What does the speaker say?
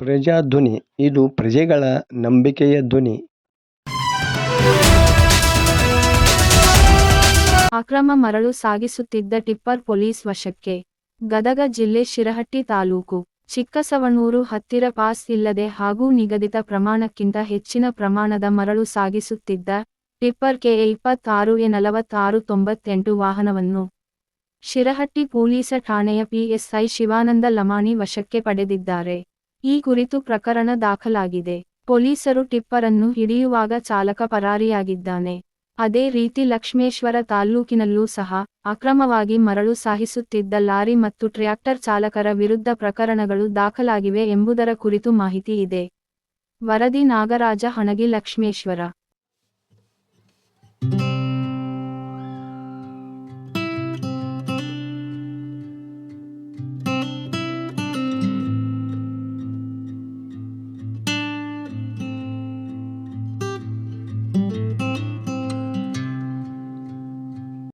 ಪ್ರಜಾಧ್ವನಿ ಇದು ಪ್ರಜೆಗಳ ನಂಬಿಕೆಯ ಧ್ವನಿ. ಅಕ್ರಮ ಮರಳು ಸಾಗಿಸುತ್ತಿದ್ದ ಟಿಪ್ಪರ್ ಪೊಲೀಸ್ ವಶಕ್ಕೆ. ಗದಗ ಜಿಲ್ಲೆ ಶಿರಹಟ್ಟಿ ತಾಲೂಕು. ಚಿಕ್ಕಸವಣೂರು ಹತ್ತಿರ ಪಾಸ್ ಇಲ್ಲದೆ ಹಾಗೂ ನಿಗದಿತ ಪ್ರಮಾಣಕ್ಕಿಂತ ಹೆಚ್ಚಿನ ಪ್ರಮಾಣದ ಮರಳು ಸಾಗಿಸುತ್ತಿದ್ದ, ಟಿಪ್ಪರ್ ಕೆಎ ಇಪ್ಪತ್ತಾರು ಎ ನಲವತ್ತಾರು ತೊಂಬತ್ತೆಂಟು ವಾಹನವನ್ನು ಶಿರಹಟ್ಟಿ ಪೊಲೀಸ ಠಾಣೆಯ ಪಿಎಸ್ಐ ಶಿವಾನಂದ ಲಮಾಣಿ ವಶಕ್ಕೆ ಪಡೆದಿದ್ದಾರೆ. ಈ ಕುರಿತು ಪ್ರಕರಣ ದಾಖಲಾಗಿದೆ. ಪೊಲೀಸರು ಟಿಪ್ಪರನ್ನು ಹಿಡಿಯುವಾಗ ಚಾಲಕ ಪರಾರಿಯಾಗಿದ್ದಾನೆ. ಅದೇ ರೀತಿ ಲಕ್ಷ್ಮೇಶ್ವರ ತಾಲ್ಲೂಕಿನಲ್ಲೂ ಸಹ, ಅಕ್ರಮವಾಗಿ ಮರಳು ಸಾಹಿಸುತ್ತಿದ್ದ ಲಾರಿ ಮತ್ತು ಟ್ರ್ಯಾಕ್ಟರ್ ಚಾಲಕರ ವಿರುದ್ಧ ಪ್ರಕರಣಗಳು ದಾಖಲಾಗಿವೆ ಎಂಬುದರ ಕುರಿತು ಮಾಹಿತಿ ಇದೆ. ವರದಿ ನಾಗರಾಜ ಹಣಗಿ ಲಕ್ಷ್ಮೇಶ್ವರ